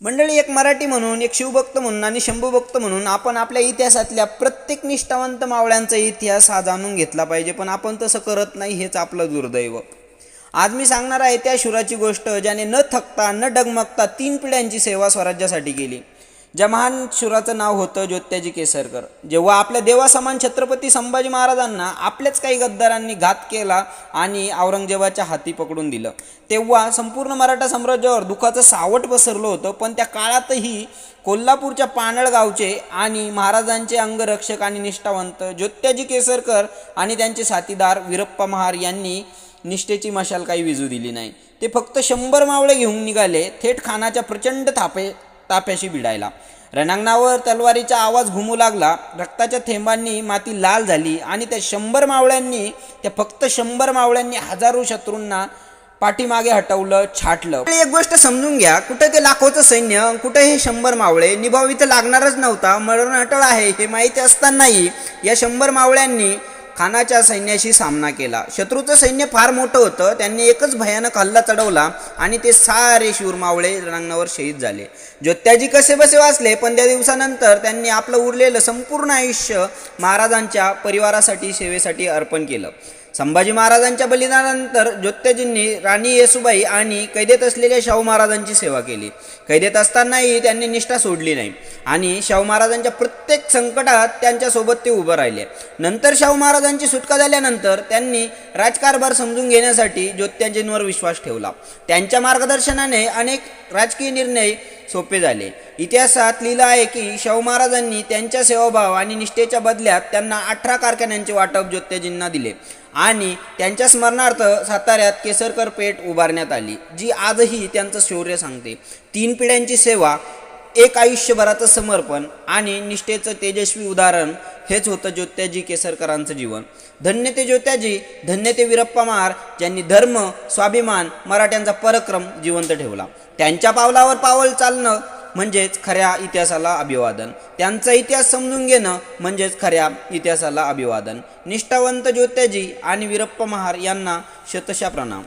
मंडळी एक मराठी म्हणून एक शिवभक्त म्हणून आणि शंभूभक्त म्हणून आपण आपल्या इतिहासातल्या प्रत्येक निष्ठावंत मावळ्यांचा इतिहास हा जाणून घेतला पाहिजे. पण आपण तसं करत नाही हेच आपलं दुर्दैव. आज मी सांगणार आहे त्या शुराची गोष्ट ज्याने न थकता न डगमगता तीन पिढ्यांची सेवा स्वराज्यासाठी केली. ज्या महान शुराचं नाव होतं ज्योत्याजी केसरकर जेव्हा आपल्या देवासमान छत्रपती संभाजी महाराजांना आपल्याच काही गद्दारांनी घात केला आणि औरंगजेबाच्या हाती पकडून दिलं तेव्हा संपूर्ण मराठा साम्राज्यावर दुःखाचं सावट पसरलं होतं. पण त्या काळातही कोल्हापूरच्या पानळ गावचे आणि महाराजांचे अंगरक्षक आणि निष्ठावंत ज्योत्याजी केसरकर आणि त्यांचे साथीदार वीरप्पा महार यांनी निष्ठेची मशाल काही विजू दिली नाही. ते फक्त शंभर मावळे घेऊन निघाले. थेट खानाच्या प्रचंड थापे ताप्याशी भिडायला. रणांगणावर तलवारीचा आवाज घुमू लागला. रक्ताच्या थेंबांनी माती लाल झाली आणि त्या शंभर मावळ्यांनी त्या फक्त शंभर मावळ्यांनी हजारो शत्रूंना पाठीमागे हटवलं छाटलं. एक गोष्ट समजून घ्या कुठं ते लाखोचं सैन्य कुठं हे शंभर मावळे निभाव इथं लागणारच नव्हता मरण अटळ आहे हे माहिती असतानाही या शंभर मावळ्यांनी खानाच्या सैन्याशी सामना केला. शत्रूचं सैन्य फार मोठं होतं. त्यांनी एकच भयानक हल्ला चढवला आणि ते सारे शूर मावळे रणांगणावर शहीद झाले. ज्योत्याजी कसे बसे वाचले? पण त्या दिवसानंतर त्यांनी आपलं उरलेलं संपूर्ण आयुष्य महाराजांच्या परिवारासाठी सेवेसाठी अर्पण केलं. संभाजी महाराजांच्या बलिदानानंतर ज्योत्याजींनी राणी येसुबाई आणि कैदेत असलेल्या शाहू महाराजांची सेवा केली. कैदेत असतानाही त्यांनी निष्ठा सोडली नाही आणि शाहू महाराजांच्या प्रत्येक संकटात त्यांच्यासोबत ते उभं राहिले. नंतर शाहू महाराजांची सुटका झाल्यानंतर त्यांनी राजकारभार समजून घेण्यासाठी ज्योत्याजींवर विश्वास ठेवला. त्यांच्या मार्गदर्शनाने अनेक राजकीय निर्णय सोपे झाले. इतिहासात लिहिलं आहे की शाहू महाराजांनी त्यांच्या सेवाभाव आणि निष्ठेच्या बदल्यात त्यांना अठरा कारखान्यांचे वाटप ज्योत्याजींना दिले. आणि त्यांच्या स्मरणार्थ साताऱ्यात केसरकर पेठ उभारण्यात आली जी आजही त्यांचं शौर्य सांगते. तीन पिढ्यांची सेवा एक आयुष्यभराचं समर्पण आणि निष्ठेचं तेजस्वी उदाहरण हेच होतं ज्योत्याजी केसरकरांचं जीवन. धन्य ते ज्योत्याजी धन्य ते वीरप्पा महार ज्यांनी धर्म स्वाभिमान मराठ्यांचा पराक्रम जिवंत ठेवला. त्यांच्या पावलावर पावल चालणं म्हणजेच खऱ्या इतिहासाला अभिवादन. त्यांचा इतिहास समजून घेणं म्हणजेच खऱ्या इतिहासाला अभिवादन. निष्ठावंत ज्योत्याजी आणि वीरप्पा महार यांना शतशा प्रणाम.